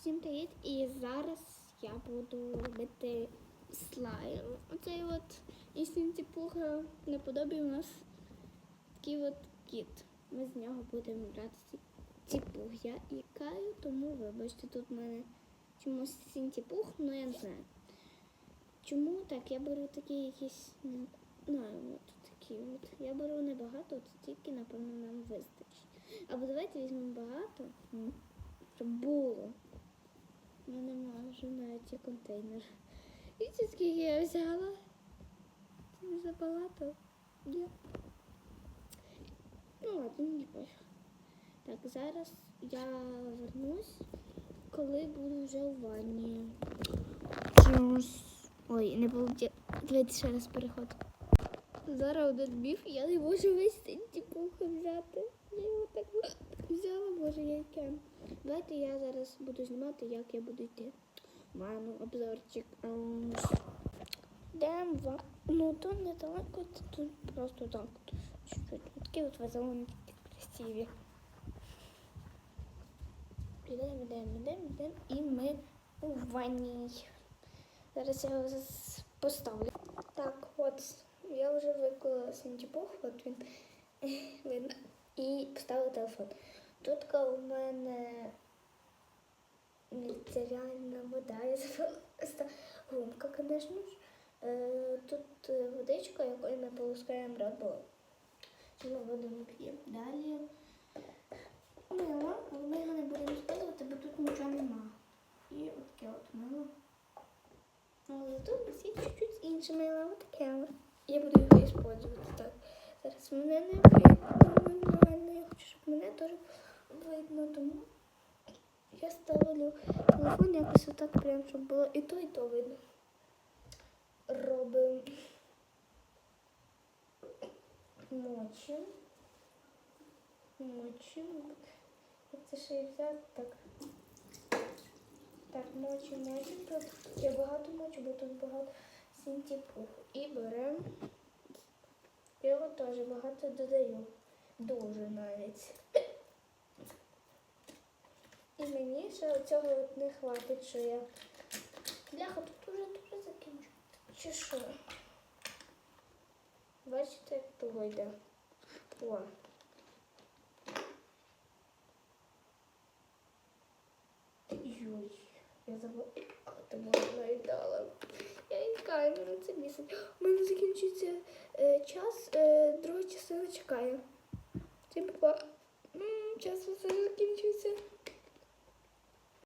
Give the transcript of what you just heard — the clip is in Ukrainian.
Всім привіт! І зараз я буду робити слайм. Оцей от і сінтіпуха наподобі у нас такий от кіт. Ми з нього будемо брати ці- ціпух. Я ікаю, тому вибачте, тут в мене чомусь сінтіпух, ну я не знаю. Чому так? Я беру такі якісь, не знаю, от такі от. Я беру небагато, от стільки, напевно, нам вистачить. Або давайте візьмемо багато, щоб було. Мене немає вже навіть є контейнер. І це скільки я взяла? Це не забагато. Ні. Ну ладно, не пофіг. Так, зараз я вернусь, коли буду вже у ванні. Ой, не получилось. Давайте ще раз переход. Зараз один біг, я не можу весь синтіпуха взяти. Я його так взяла, боже, яке. Давайте я зараз буду знімати, як я буду йти. Ману обзорчик. Ем, Йдемо. Ну, тут недалеко, тут просто так. Такі от вазонки красиві. Йдемо, йдемо, йдемо, йдемо. І ми у ванній. Зараз я його поставлю. Так, от я вже виклала синтіпух, от він видно. І поставила телефон. Тут у мене реальна вода. Я забула гумка, звісно ж. Е, Тут е, водичка, якою ми полоскаємо рот, ми п'ємо. Далі мило, ми його не будемо списувати, бо тут нічого нема. І от таке от мило. Але тут є чуть-чуть інше мило, от таке. Я буду його використовувати так. Зараз мене не видно нормально. Я хочу, щоб мене теж видно, тому я ставлю телефон якось отак прям, щоб було і то, і то видно. Робимо мочим. Мочим. Це ще взяти? Так. Так, мочим. Тут я багато мочу, бо тут багато синтіпуху. І беремо. Його теж багато додаю. Дуже навіть. Ще цього от не хватить, що я. Бляха, тут уже дуже закінчу. Чи що? Бачите, як того йде. О. Йой, я забула. А, ти можна і дала. Я і камеру це місяць. У мене закінчується е, час, е, друга частина чекає. Була. М, Час все закінчується.